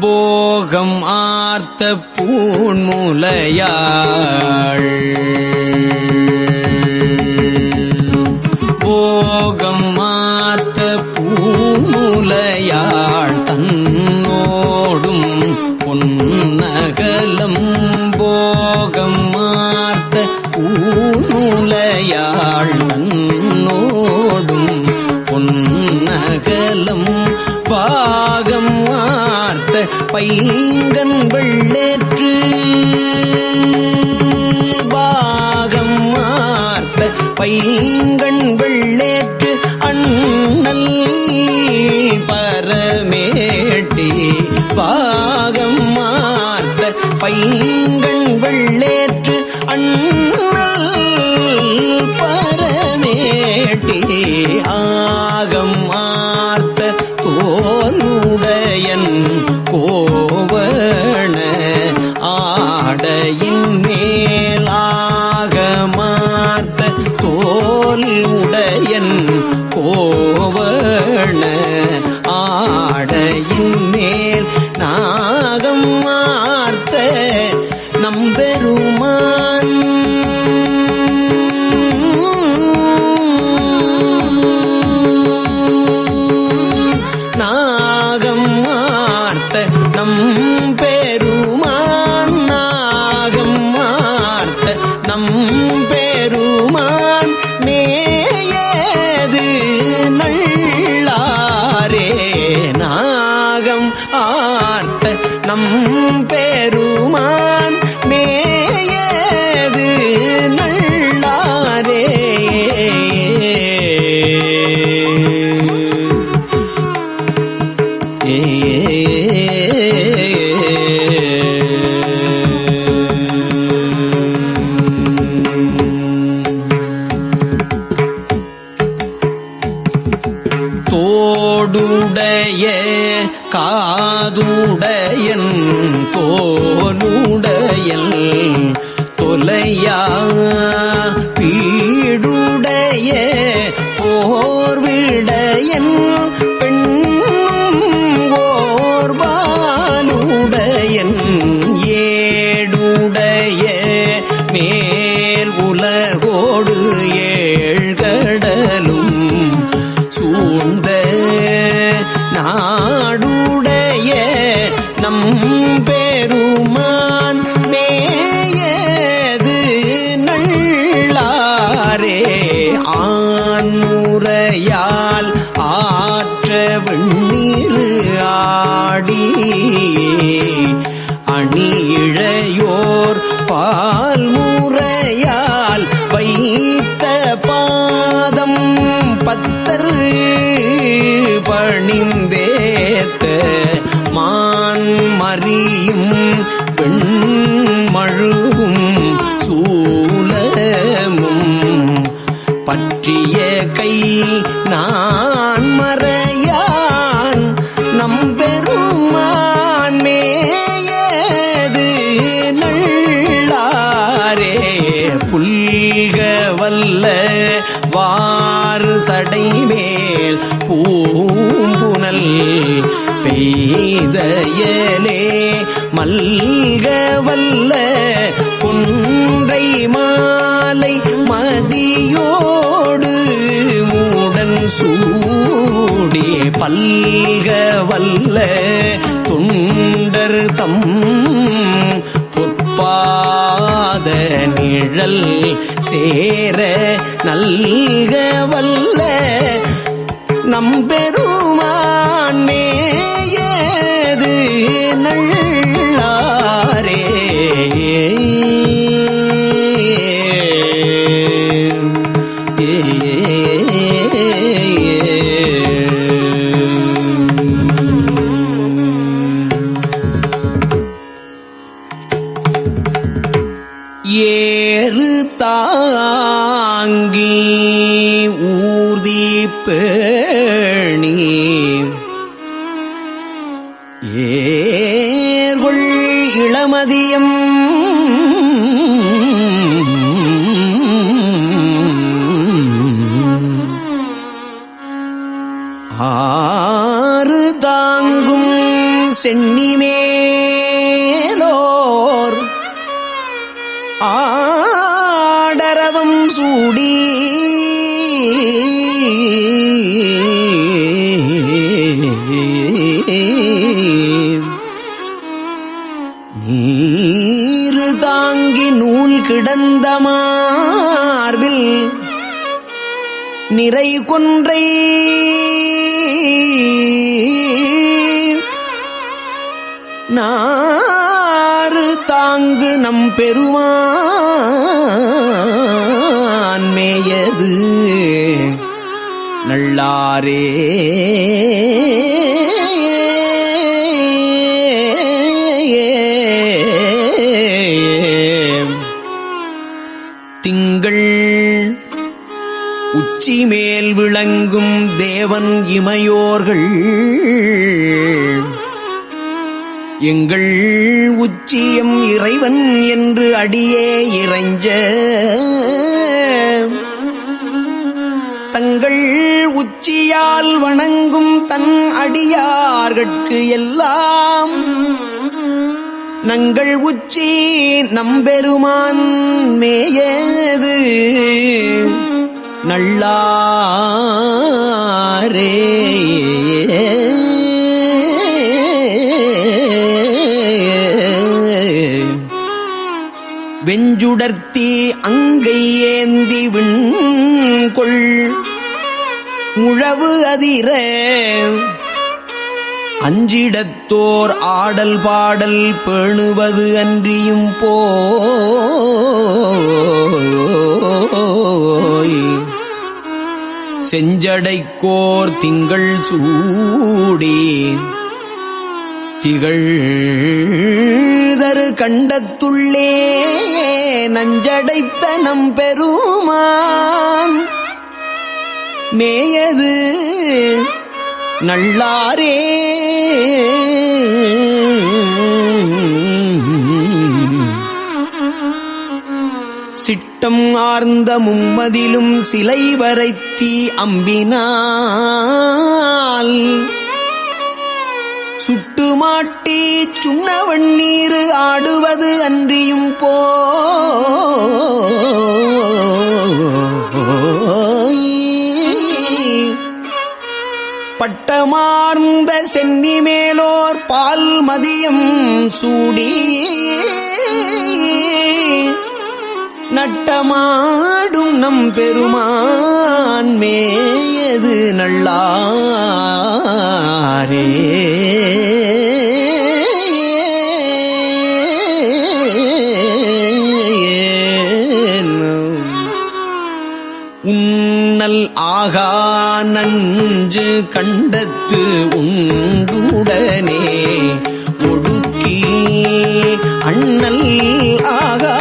போகம் ஆர்த்த பூண்முலையாள் பைங்கன் வெள்ளேற்று. பாகம் மார்த்த பைங்கண் வெள்ளேற்று. அண்ணல் பரமேட்டி பாகம் மார்த்த பைங்கண் வெள்ளேற்று. அண்ணல் பரமேட்டி ஆகம் மா நான் மறையான். நம்பெருமான் மேயது நள்ளாரே. புல்க வல்ல வாறு சடைமேல் பூம்புனல் பெய்தயலே. மல்க வல்ல மல்க வல்ல தொண்டர் தம் பொற்பாத நிழல் சேர நல்க வல்ல நம்பெருமா pe நிறை குன்றை. நாறு தாங்கு நம் பெருமான் மேயது. நல்லாரே. தேவன் இமையோர்கள். எங்கள் உச்சியம் இறைவன் என்று அடியே இறைஞ்ச தங்கள் உச்சியால் வணங்கும் தன் அடியார்கட்கு எல்லாம் நங்கள் உச்சி நம்பெருமான் மேயது. நல்லாரே வெஞ்சுடர்த்தி அங்கை ஏந்தி விண்கொள். உழவு அதிர. அஞ்சிடத்தோர் ஆடல் பாடல் பேணுவது அன்றியும் போ. செஞ்சடைக்கோர் திங்கள் சூடி திகழ்தரு கண்டத்துள்ளே நஞ்சடைத்த நம் பெருமான். மேயது நல்லாரே சிட்டம் ஆர்ந்த மும்மதிலும் சிலை வரைத்தி அம்பினால் சுட்டு மாட்டி சுண்ண வண்ணீர் ஆடுவது அன்றியும் போ. பட்டமார்ந்த சென்னி மேலோர் பால் மதியம் சூடி. நட்டமாடும் நம் பெருமான் மேயது நல்லாரே. உன்னல் ஆகா நஞ்சு கண்டத்து உண்டுடனே ஒடுக்கி அண்ணல் ஆகா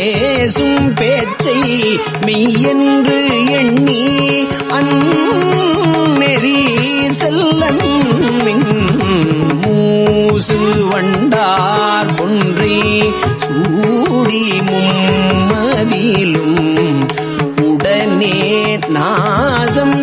பேசும் பேச்சை மெய்யென்று எண்ணி அந்நெறி செல்லன் மூசு வண்டார் ஒன்றை சூடி மும்மதிலும் உடனே நாசம்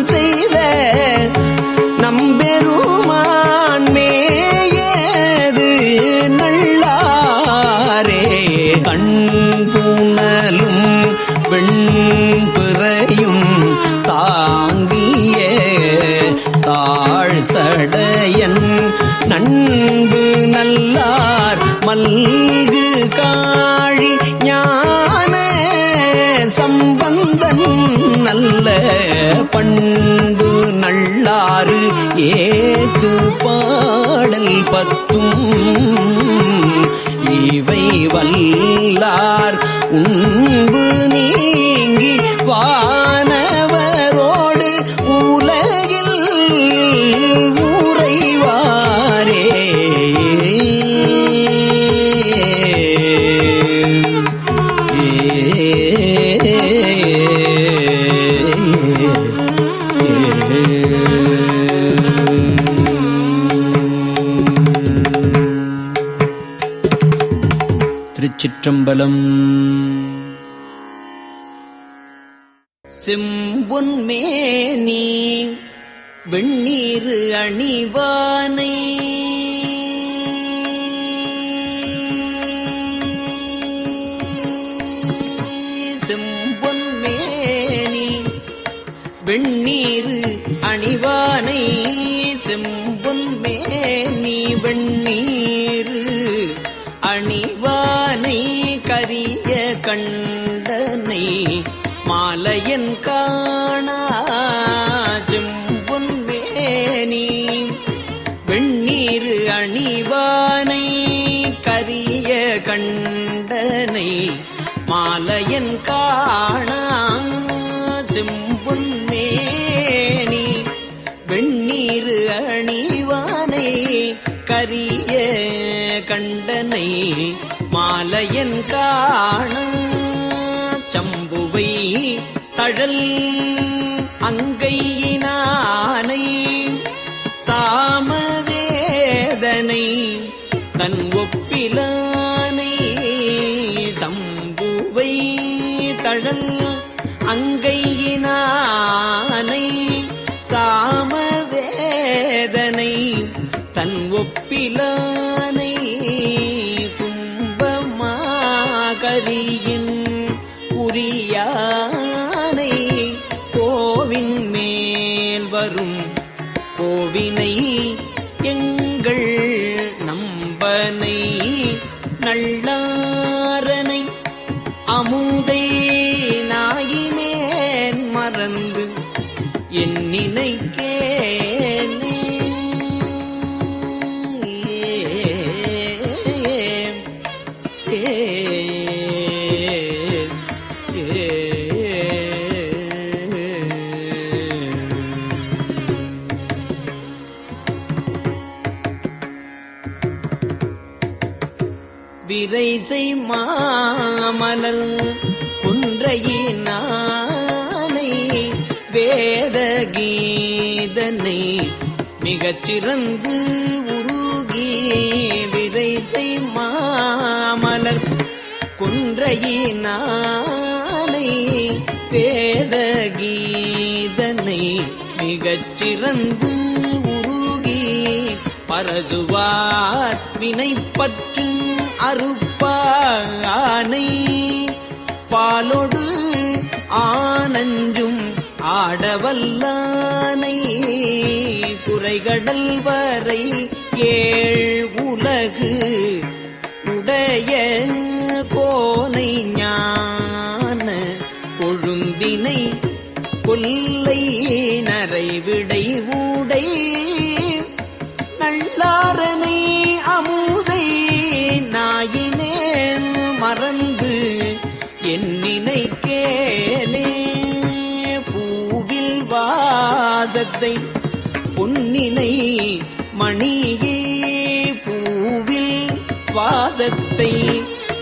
ஏத்து பாடல் பத்தும் அணிவானை செம்பொன்மே நீ வெண்ணீரு. அணிவானை கரிய கண்டனை மாலையன் கா மாலையன் காண சம்புவை தழல் அங்கையினானை சாமவேதனை தன் ஒப்பிலானை சம்புவை தழல் அங்கையினானை விரைசை மாமலர் குன்றையினானை வேத கீதனை மிகச் சிறந்து உருகி விரைசை மாமலர் குன்றையினானை வேத கீதனை மிகச் உருகி பரசுவார் வினைப்பற்ற அறுப்பானை பாலொடு ஆனஞ்சும் ஆடவல்லானை குறைகடல் வரை ஏழ் உலகு உடைய கோனை ஞான கொழுந்தினை கொல்லை நரைவிடை ஊடை நல்லாரனை மறந்து என் நினைக்கேனே பூவில் வாசத்தை பொன்னினை மணியே. பூவில் வாசத்தை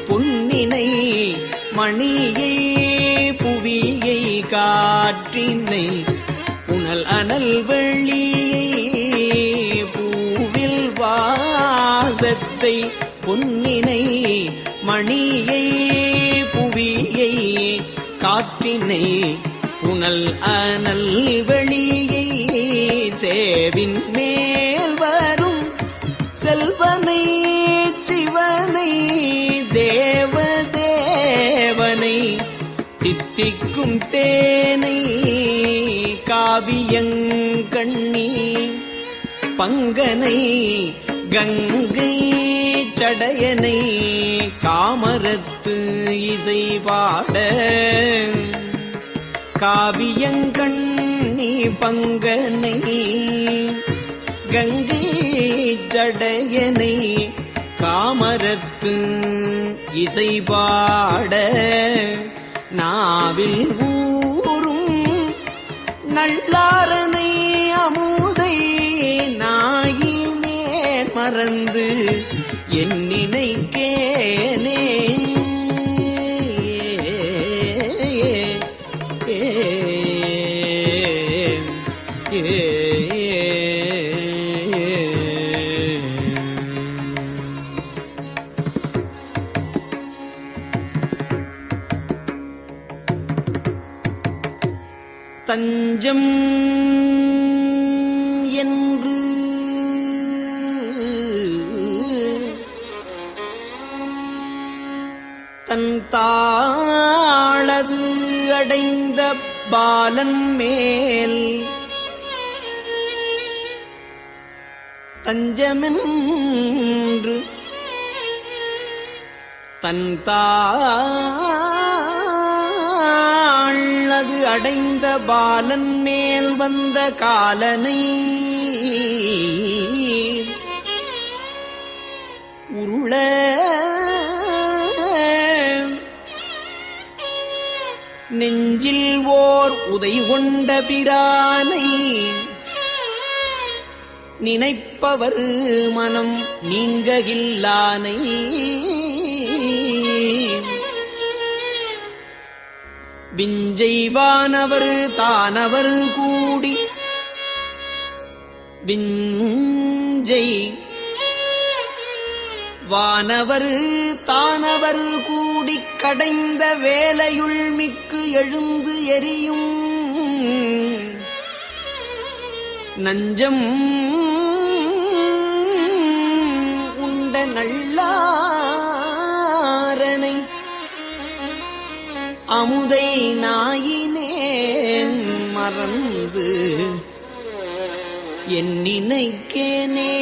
பொன்னினை மணியை. புவியை காற்றினை புனல் அனல் வெள்ளியை பூவில் வாசத்தை பொன்னினை மணியை புவியை காற்றினை புனல் அனல் வெளியை சேவின் மேல் வரும் செல்வனை சிவனை தேவ தேவனை தித்திக்கும் தேனை காவியங்கண்ணி பங்கனை கங்கை சடையனை காமரத்து இசை பாட காவியங்கண்ணி பங்கனை கங்கை சடையனை காமரத்து இசை பாட நாவில் ஊரும் நல்லாரனை அமுதை நாயினே மறந்து என் நினைக்கேனே தஞ்சம் நெஞ்சில் ஓர் உதை கொண்ட பிரானை நினைப்பவர் மனம் நீங்ககில்லானை. விஞ்செய்வானவர் தானவர் கூடி விஞ்சை வானவரு தானவரு கூடி கடைந்த வேலையுள் மிக்கு எழுந்து எரியும். நஞ்சம் உண்ட நல்லாரனை அமுதை நாயினேன் மறந்து என் நினைக்கேனே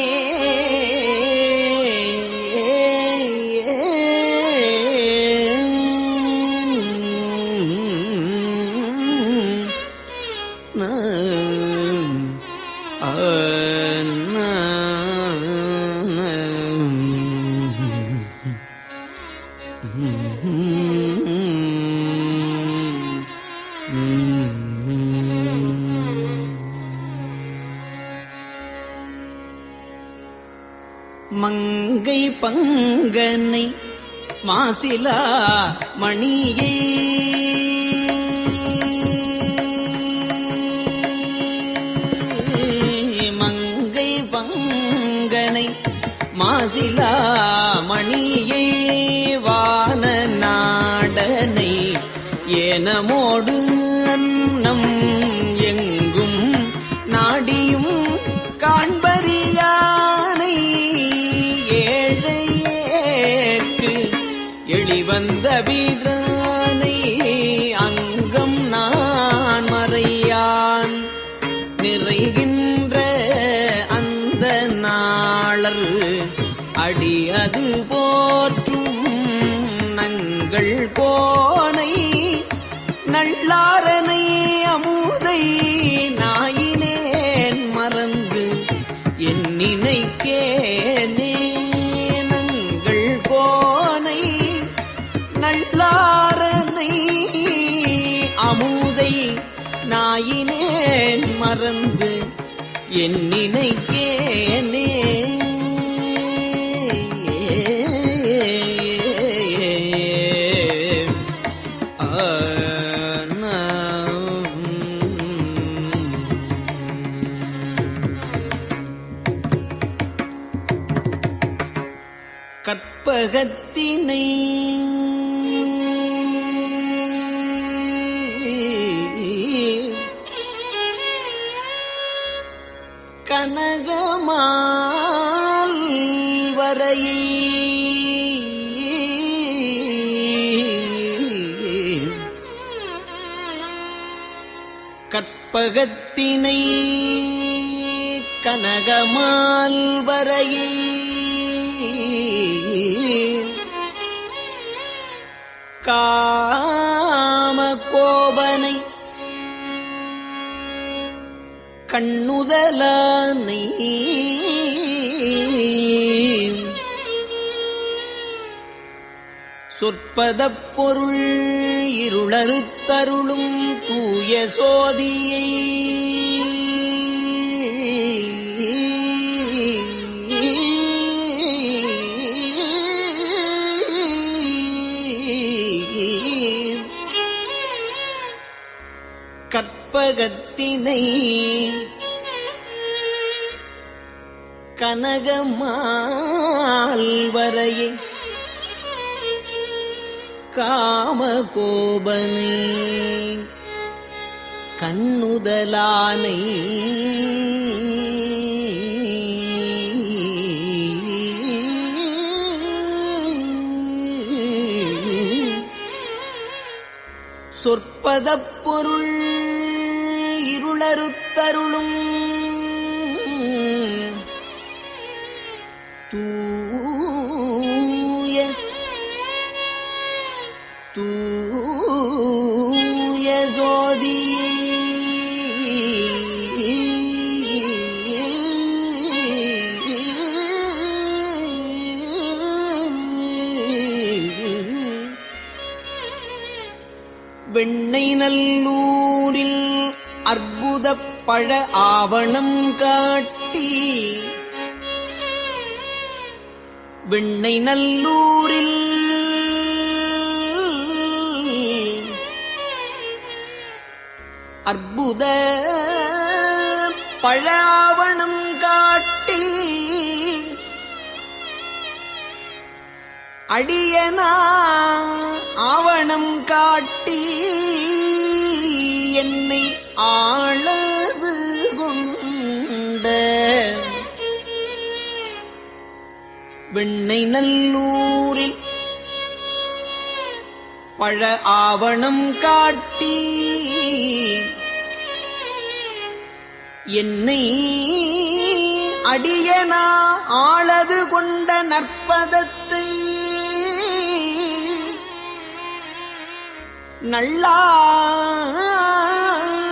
மணியே. மங்கை பங்கனை மாசிலா மணியே. வான நாடனை ஏனமோடு அன்னம் எளிவந்த வீரானை என் கண்ணுதலானை. சொற்பதப் பொருள் இருளறுத்தருளும் தூய சோதியை. கற்பகத்தினை கனகமால் காமகோபனை கண்ணுதலானை சொற்பதப் பொருள் இருளறுத்தருளும் வாழ ஆவணம் காட்டி. விண்ணை நல்லூரில் அற்புத பழ ஆவணம் காட்டி. அடியனா ஆவணம் காட்டி. என்னை ஆ நல்லூரில் பழ ஆவணம் காட்டி என்னை அடியனா ஆளது கொண்ட நற்பதத்தை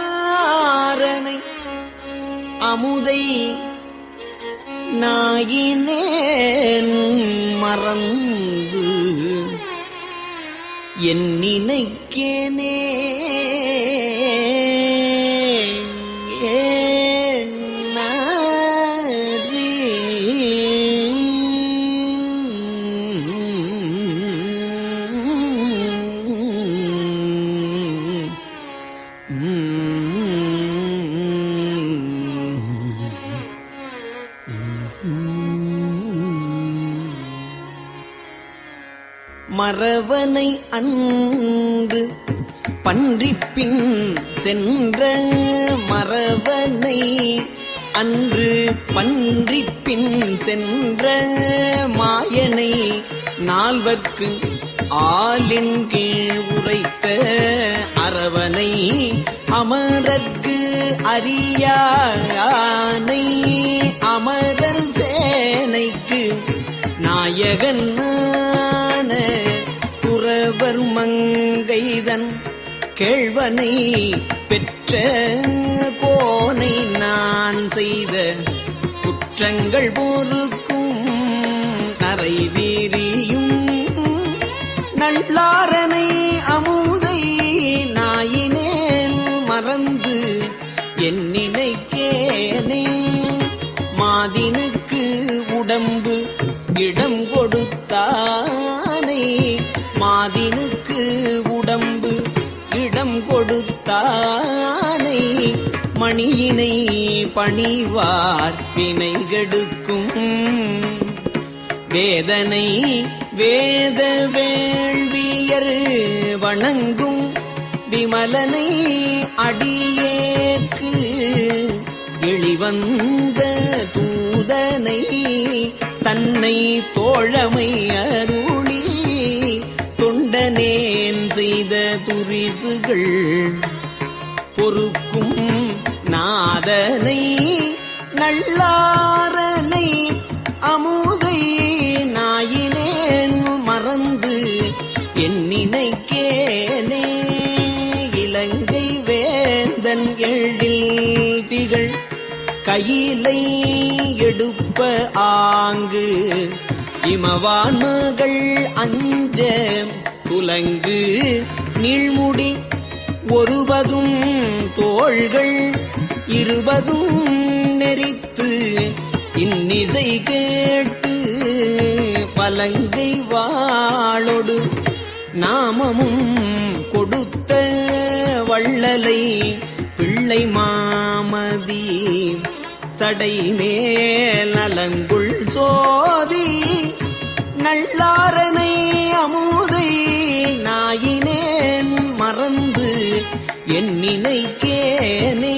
நல்லாரனை அமுதை நாயினேன் மறந்து என் நினைக்கேனே அன்று பன்றிப்பின் சென்ற மரவனை அன்று பன்றிப்பின் சென்ற மாயனை நால்வர்க்கு ஆலின் கீழ் உரைத்த அரவனை. அமரர்க்கு அறியானை அமரர் சேனைக்கு நாயகன் கேழ்வனை பெற்ற கோனை நான் செய்த குற்றங்கள் போருக்கும் அறைவீரியும் நல்லாரனை அமுதை நாயினேன் மறந்து என் நினைக்கேனே மாதினுக்கு உடம்பு இடம் கொடுத்தானை மாதினுக்கு பணியினை பணிவார் வினைகெடுக்கும். வேதனை வேத வேள்வியர் வணங்கும். விமலனை அடியேற்கு எளிவந்த தூதனை தன்னை தோழமை அருளி தொண்டனேன் செய்த துரிசுகள் பொறுக்கும். அதனை நல்லாரனை அமுதை நாயினேன் மறந்து என் நினைக்கேனே. இலங்கை வேந்தன் எழில் திகழ் கையிலை எடுப்ப ஆங்கு இமவான் மகள் அஞ்ச துலங்கு நீழ்முடி ஒருவதும் தோள்கள் இருபதும் நெறித்து இன்னிசை கேட்டு பலங்கை வாழொடு நாமமும் கொடுத்த வள்ளலை பிள்ளை மாமதி சடை மேல் நலங்குள் சோதி நல்லாரனை அமுதை நாயினேன் மறந்து என் நினைக்கேனே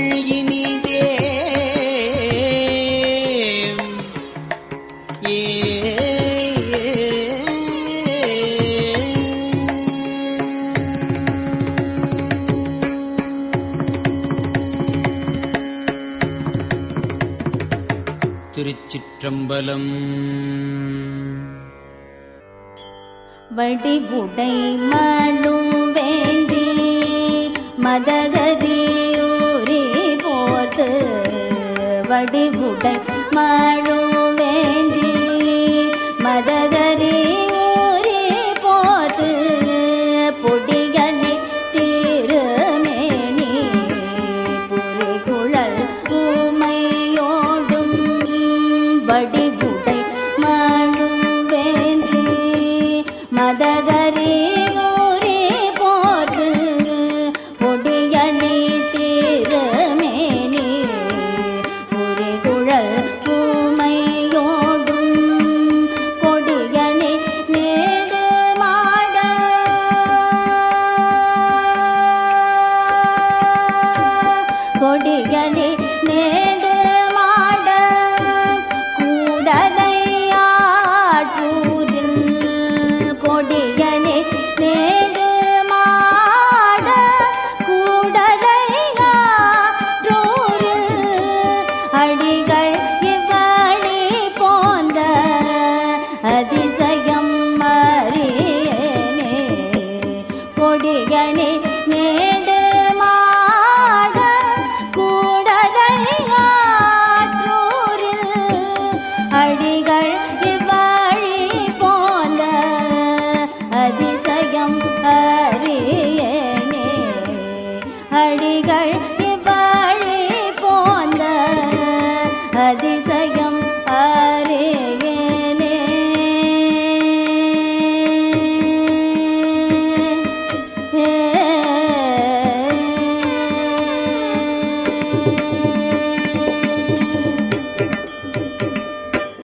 திருச்சிற்றம்பலம் வடிவுடை மழும் வேந்தி மதகரியூரி போது. வடிவுடை மழும் வேந்தி மத